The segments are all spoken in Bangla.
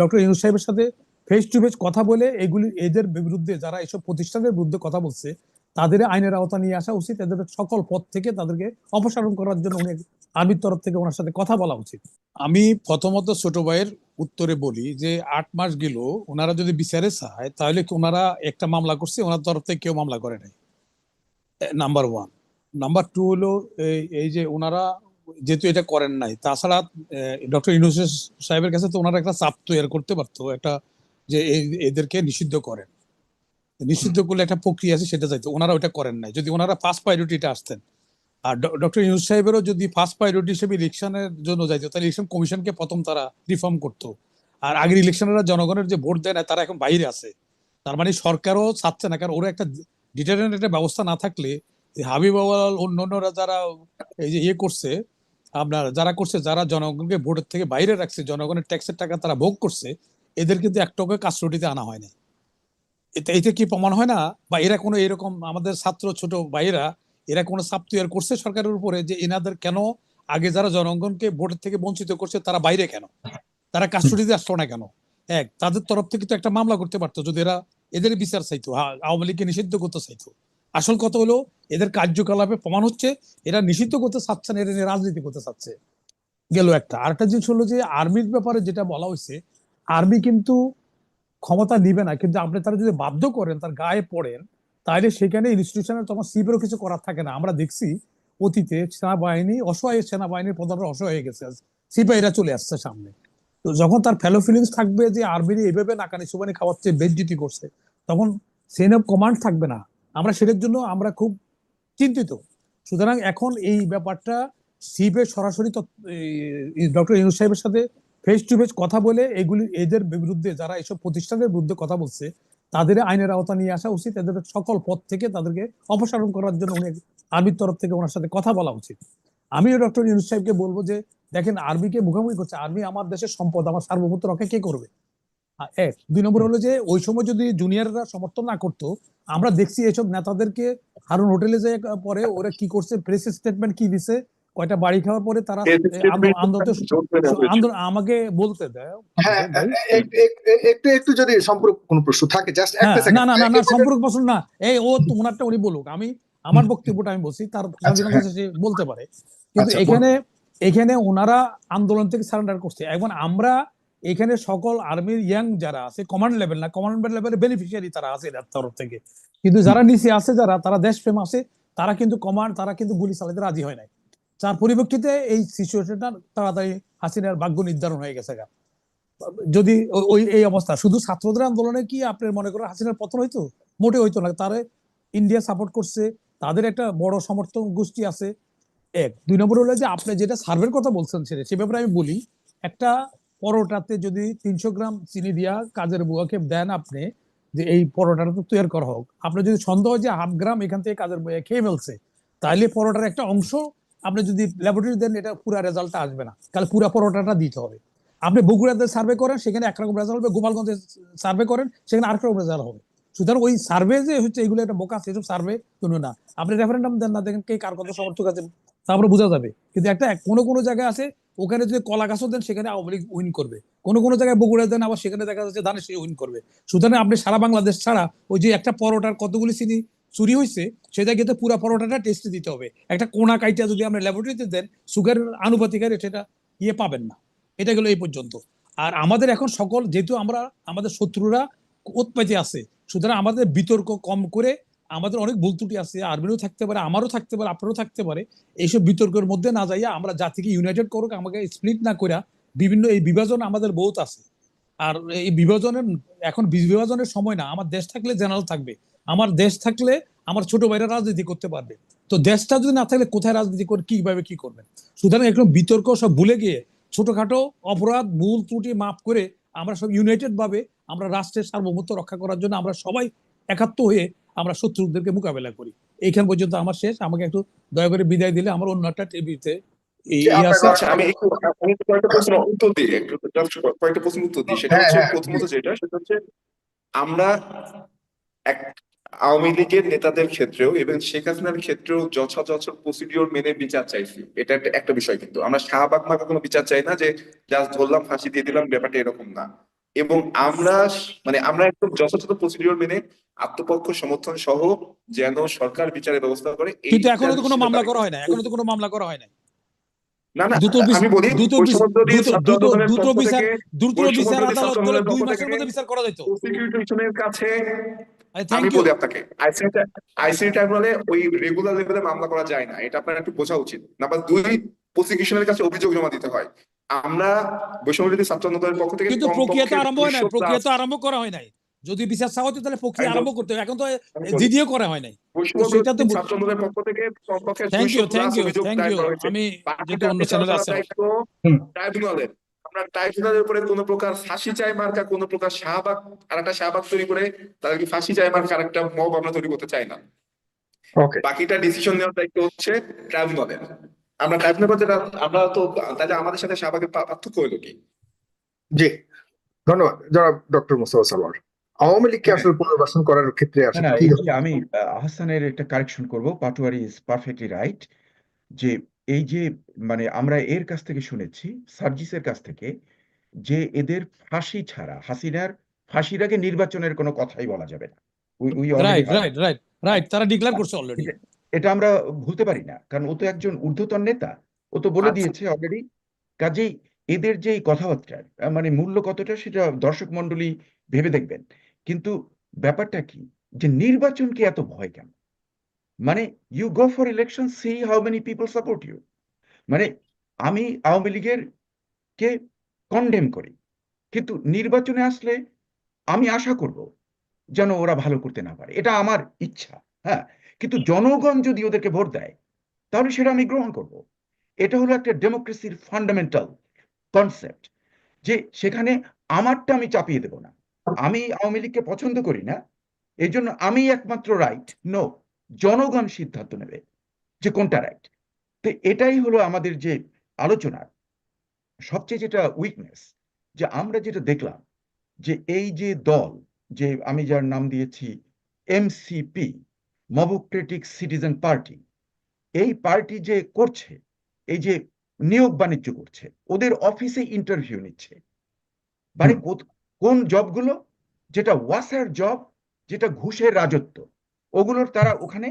ডক্টর ইউনুস সাহেবের সাথে ফেস টু ফেস কথা বলে এগুলি, এদের বিরুদ্ধে যারা এসব প্রতিষ্ঠানের বিরুদ্ধে কথা বলছে, তাদের আইনের আওতা নিয়ে আসা উচিত। এদের সকল পদ থেকে তাদেরকে অপসারণ করার জন্য উনি আর্মির তরফ থেকে ওনার সাথে কথা বলা উচিত। আমি প্রথমত ছোট ভাইয়ের উত্তরে বলি যে, আট মাস গেল ওনারা যদি বিচারে চায়, তাহলে ওনারা একটা মামলা করছে? ওনার তরফ থেকে কেউ মামলা করে নাই। নাম্বার ওয়ান নাম্বার টু হলো এই যে ওনারা যেহেতু এটা করেন নাই, তাছাড়া ডক্টর ইউনুস সাহেবের কাছে তো ওনারা একটা চাপ তৈরি করতে পারতো, একটা যে এদেরকে নিষিদ্ধ করেন। নিষিদ্ধ করলে একটা প্রক্রিয়া আছে, সেটা যাইতো ওনারা ওটা করেন নাই। যদি ওনারা ফার্স্ট প্রায়োরিটিটা আসতেন, আর ডক্টর ইউনুস সাহেবেরও যদি ফার্স্ট প্রায়োরিটি হিসেবে ইলেকশনের জন্য যাইতো, তাহলে ইলেকশন কমিশনকে প্রথম তারা রিফর্ম করতো। আর আগের ইলেকশনেরা জনগণের যে ভোট দেয় না, তারা এখন বাইরে আছে। তার মানে সরকারও চাচ্ছে না, কারণ ওরা একটা ডিটারেন্ট একটা ব্যবস্থা না থাকলে এই হাবিব আওয়াল অন্যান্যরা যারা এই যে ইয়ে করছে আপনার যারা করছে, যারা জনগণকে ভোটের থেকে বাইরে রাখছে, জনগণের ট্যাক্সের টাকা তারা ভোগ করছে, এদের কিন্তু এক টাকা কাস্টডিতে আনা হয়নি। এটা এটা কি প্রমাণ হয় না? বা এরা কোনো এরকম আমাদের ছাত্র ছোট ভাইয়েরা, এরা কোনো চাপ তৈরি করছে সরকারের উপরে যে এনাদের কেন আগে যারা জনগণকে ভোটের থেকে বঞ্চিত করছে, তারা বাইরে কেন? তারা কাস্টডিতে আসলো না কেন? এক, তাদের তরফ থেকে তো একটা মামলা করতে পারতো, যদি এরা, এদের বিচার চাইতো আওয়ামী লীগকে নিষিদ্ধ করতে চাইতো। আসল কথা হলো, এদের কার্যকলাপে প্রমাণ হচ্ছে, এরা নিষিদ্ধ করতে চাচ্ছে না, এরা রাজনীতি করতে চাচ্ছে। গেল একটা। আরেকটা জিনিস হলো যে, আর্মির ব্যাপারে যেটা বলা হয়েছে, আর্মি কিন্তু ক্ষমতা নিবে না, কিন্তু আপনি তারা যদি বাধ্য করেন, তার গায়ে পড়েন, তাহলে সেখানে ইনস্টিটিউশনের তখন সিপেরও কিছু করার থাকে না। আমরা দেখছি অতীতে সেনাবাহিনী, অসহায় সেনাবাহিনীর প্রধানরা অসহায় হয়ে গেছে। সিপাহীরা চলে আসছে সামনে। তো যখন তার ফেলো ফিলিংস থাকবে যে আর্মির এইভাবে নাকানি, সুবানি খাওয়াচ্ছে, বেজ্জিতি করছে, তখন সেন অফ কমান্ড থাকবে না। আমরা সেটার জন্য আমরা খুব চিন্তিত। সুতরাং এখন এই ব্যাপারটা সিপের সরাসরি ডক্টর ইউনুস সাহেবের সাথে ফেস টু ফেস কথা বলে এগুলি, এদের বিরুদ্ধে যারা এসব প্রতিষ্ঠানের বিরুদ্ধে কথা বলছে, তাদের আইনের আওতা নিয়ে আসা উচিত। এদের সকল পদ থেকে তাদেরকে অপসারণ করার জন্য উনি আর্মির তরফ থেকে ওনার সাথে কথা বলা উচিত। আমিও ডক্টর ইউনুস সাহেবকে বলব যে, দেখেন, আর্মিকে মুখোমুখি করছে। আর্মি আমার দেশের সম্পদ, আমার সার্বভৌমত্ব রক্ষা কে করবে? এক। দুই নম্বর হলো যে ওই সময় যদি জুনিয়ররা সমর্থন না করতো আমরা দেখছি এইসব নেতাদেরকে হারুন হোটেলে যে পরে ওরা কি করছে প্রেস স্টেটমেন্ট কি দিছে কয়টা বাড়ি খাওয়ার পরে তারা আন্দোলন আমাকে বলতে দেয় হ্যাঁ একটু একটু যদি সম্পর্ক কোনো প্রশ্ন থাকে জাস্ট হ্যাঁ, একটা না না না না সম্পর্ক প্রশ্ন না। এই ও তো ওনারটা উনি বলুক আমি আমার বক্তব্যটা আমি বলছি তার। সে বলতে পারে। কিন্তু আচ্ছা, এখানে এখানে ওনারা আন্দোলন থেকে সারেন্ডার করছে। এখন আমরা এখানে সকল আর্মির ইয়াং যারা আছে কমান্ড লেভেল না কমান্ড লেভেলের বেনিফিশিয়ারি তারা আছে এর তরফ থেকে। কিন্তু যারা নিচে আছে, যারা, তারা দেশপ্রেম আছে, তারা কিন্তু কমান্ড তারা কিন্তু গুলি চালাতে রাজি হয় নাই। যার পরিপ্রেক্ষিতে এই সিচুয়েশনটা তাড়াতাড়ি হাসিনার ভাগ্য নির্ধারণ হয়ে গেছে গা। যদি ওই, এই অবস্থা, শুধু ছাত্রদের আন্দোলনে কি আপনার মনে করেন হাসিনার পতন হইতো? মোটে হইতো না। তারে ইন্ডিয়া সাপোর্ট করছে, তাদের একটা বড় সমর্থন গোষ্ঠী আছে। এক। দুই নম্বর হলো যে, আপনি যেটা সার্ভের কথা বলছেন সে ব্যাপারে আমি বলি, একটা পরোটাতে যদি তিনশো গ্রাম চিনি দিয়া কাজের বুয়াকে দেন আপনি, যে এই পরোটাটা তো তৈরি করা হোক, আপনি যদি সন্দেহ যে হাফ গ্রাম এখান থেকে কাজের বুয়া খেয়ে ফেলছে তাহলে পরোটার একটা অংশ আপনি যদি ল্যাবরেটরি দেন, এটা পুরো রেজাল্টটা আসবে না। তাহলে পুরো পরোটাটা দিতে হবে। আপনি বগুড়াতে সার্ভে করেন, সেখানে একরকম রেজাল্ট হবে, গোপালগঞ্জে সার্ভে করেন, সেখানে আরেক রকম রেজাল্ট হবে। সুতরাং ওই সার্ভে যে হচ্ছে, এগুলো একটা বোকা সেসব সার্ভে কোনো না। আপনি রেফারেন্ডাম দেন না, দেখেন কে কার কত সমর্থক আছে তারপরে বোঝা যাবে। কিন্তু একটা কোনো কোনো জায়গায় আছে, ওখানে যদি কলা গাছও দেন, সেখানে আওয়ামী লীগ উইন করবে। কোনো কোনো জায়গায় বগুড়া দেন, আবার সেখানে দেখা যাচ্ছে ধানের সেই উইন করবে। সুতরাং আপনি সারা বাংলাদেশ ছাড়া ওই যে একটা পরোটার কতগুলি চিনি চুরি হয়েছে সেটা কিন্তু পুরো পরোটাটা টেস্ট দিতে হবে। একটা কোনা কাইটা যদি আপনি ল্যাবরেটরিতে দেন সুগারের আনুপাতিক হারে সেটা ইয়ে পাবেন না। এটা গেল এই পর্যন্ত। আর আমাদের এখন সকল, যেহেতু আমরা, আমাদের শত্রুরা উৎপাতি আছে, সুতরাং আমাদের বিতর্ক কম করে আমাদের অনেক ভুল ত্রুটি আছে আর্মিরও থাকতে পারে, আমারও থাকতে পারে, আপনারও থাকতে পারে। এইসব বিতর্কের মধ্যে না যাইয়া আমরা জাতিকে ইউনাইটেড করুক, আমাকে স্প্লিট না করে বিভিন্ন এই বিভাজন আমাদের বহুত আছে। আর এই বিভাজনের, এখন বিভাজনের সময় না, আমার দেশ থাকলে জেনারেল থাকবে। আমার দেশ থাকলে আমার ছোট ভাইরা রাজনীতি করতে পারবে। তো দেশটা যদি না থাকলে কোথায় রাজনীতি করে, কীভাবে কি করবেন সুতরাং একদম বিতর্ক সব ভুলে গিয়ে ছোটখাটো অপরাধ, ভুল ত্রুটি মাফ করে আমরা সব ইউনাইটেড ভাবে আমরা রাষ্ট্রের সার্বভৌমত্ব রক্ষা করার জন্য আমরা সবাই একাত্ম হয়ে আমরা শত্রুদেরকে মোকাবেলা করি। এইখান পর্যন্ত আমার শেষ। আমাকে একটু দয়া করে বিদায় দিলে আমার অন্য একটা টিভিতে আমি একটু আমি একটু কয়েকটা প্রশ্ন উত্তর দিই। কয়েকটা প্রশ্ন উত্তর দিই। সেটা হ্যাঁ, হচ্ছে হ্যাঁ, প্রথমত যেটা সেটা হচ্ছে আমরা এক আওয়ামী লীগের নেতাদের ক্ষেত্রেও এবং শেখ হাসিনার ক্ষেত্রেও যথাযথ প্রসিডিওর মেনে বিচার চাইছি। এটা একটা একটা বিষয় কিন্তু। আমরা শাহবাগ মার্কা কোনো বিচার চাই না যে জাস্ট ধরলাম ফাঁসি দিয়ে দিলাম ব্যাপারটা এরকম না। এবং আমরা মানে আমরা একদম যথাযথ প্রসিডিওর মেনে আত্মপক্ষ সমর্থন সহ যেন সরকার বিচারের ব্যবস্থা করে কিন্তু এখনও তো কোনো মামলা করা হয় না এখনও তো কোনো মামলা করা হয় না না না আমি বলি বিচার- বিচার আদালত করে দুই মাসের মধ্যে বিচার করা যেত প্রসিকিউশনের কাছে আমি বলি আপনাকে আইসিআই ট্রাইব্যুনালে ওই রেগুলার লেভেলে মামলা করা যায় না এটা আপনার একটু বোঝা উচিত। নাম্বার দুই প্রসিকিউশনের কাছে অভিযোগ জমা দিতে হয়। আমরা বৈষম্যবিরোধী ছাত্র আন্দোলনের পক্ষ থেকে কিন্তু প্রক্রিয়া তো আরম্ভ হয় নাই। প্রক্রিয়া তো আরম্ভ করা হয় নাই। যদি বিচার চাওয়া হতো তাহলে প্রক্রিয়া আরম্ভ করতে হবে। এখন তো জিডিও করা হয় নাই। সেটা তো- ছাত্র আন্দোলনের পক্ষ থেকে কমপক্ষে thank you thank you thank you আমি যেহেতু অন্য চ্যানেলে আছে। ট্রাইব্যুনালের। আমরা ট্রাইব্যুনালের উপরে কোনো প্রকার ফাঁসি চাই মার্কা কোনো প্রকার শাহবাগ আর একটা শাহবাগ তৈরি করে তাদেরকে ফাঁসি চাই মার্কা আর একটা মব আমরা তৈরি করতে চাই না। ওকে বাকিটা ডিসিশন নেওয়ার দায়িত্ব হচ্ছে ট্রাইব্যুনালের। আমরা ট্রাইব্যুনাল বলতে রা- আমরা তো তাহলে আমাদের সাথে শাহবাগের পার্থক্য হলো কি? জি। ধন্যবাদ। জনাব ডক্টর মুস্তফা সালোয়ার। আওয়ামী লীগকে হ্যাঁ। আসলে পুনর্বাসন করার ক্ষেত্রে আসলে আমি আহসানের একটা কারেকশন করব। পাটোয়ারি ইজ পারফেক্টলি রাইট যে এই যে মানে আমরা এর কাছ থেকে শুনেছি সার্জিসের কাছ থেকে যে এদের ফাঁসি ছাড়া হাসিনার ফাঁসির আগে নির্বাচনের কোনো কথাই বলা যাবে না। রাইট রাইট রাইট রাইট তারা ডিক্লেয়ার করছে অলরেডি এটা আমরা ভুলতে পারি না কারণ ও তো একজন ঊর্ধ্বতন নেতা ও তো বলে আচ্ছা। দিয়েছে অলরেডি কাজেই এদের যে আহ, মানে মূল্য কতটা সেটা দর্শক মণ্ডলী ভেবে দেখবেন। কিন্তু ব্যাপারটা কি যে নির্বাচনকে এত ভয় কেন? মানে you go for election see how many people support you মানে আমি আওয়ামী লীগের কে কন্ডেম করি কিন্তু নির্বাচনে আসলে আমি আশা করব যেন ওরা ভালো করতে না পারে এটা আমার ইচ্ছা হ্যাঁ। কিন্তু জনগণ যদি ওদেরকে ভোট দেয়, তাহলে সেটা আমি গ্রহণ করব। এটা হলো একটা ডেমোক্রেসির ফান্ডামেন্টাল কনসেপ্ট যে সেখানে আমারটা আমি চাপিয়ে দেব না। আমি আওয়ামী লীগকে পছন্দ করি না এই জন্য আমি একমাত্র রাইট নো জনগণ সিদ্ধান্ত নেবে যে কোনটা রাইট তো এটাই হলো আমাদের যে আলোচনার সবচেয়ে যেটা উইকনেস যে আমরা যেটা দেখলাম, যে এই যে দল, যে আমি যার নাম দিয়েছি এমসিপি মবোক্রেটিক সিটিজেন পার্টি এই পার্টি যে করছে এই যে নিয়োগ বাণিজ্য করছে ওদের অফিসে ইন্টারভিউ নিচ্ছে। মানে কোন জবগুলো যেটা ওয়াসার জব যেটা ঘুষের রাজত্ব ওগুলোর তারা ওখানে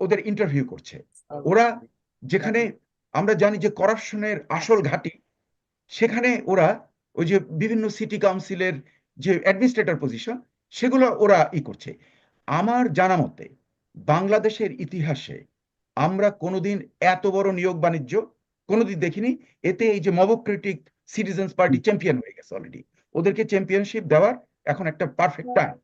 ওদের ইন্টারভিউ করছে। ওরা যেখানে আমরা জানি যে করাপশনের আসল ঘাঁটি সেখানে ওরা ওই যে বিভিন্ন সিটি কাউন্সিলের যে অ্যাডমিনিস্ট্রেটর পজিশন সেগুলো ওরা ই করছে। আমার জানা মতে বাংলাদেশের ইতিহাসে আমরা কোনোদিন এত বড় নিয়োগ বাণিজ্য কোনোদিন দেখিনি। এতে এই যে মবোক্রেটিক সিটিজেন্স পার্টি চ্যাম্পিয়ন হয়ে গেছে অলরেডি ওদেরকে চ্যাম্পিয়নশিপ দেওয়ার এখন একটা পারফেক্ট টাইম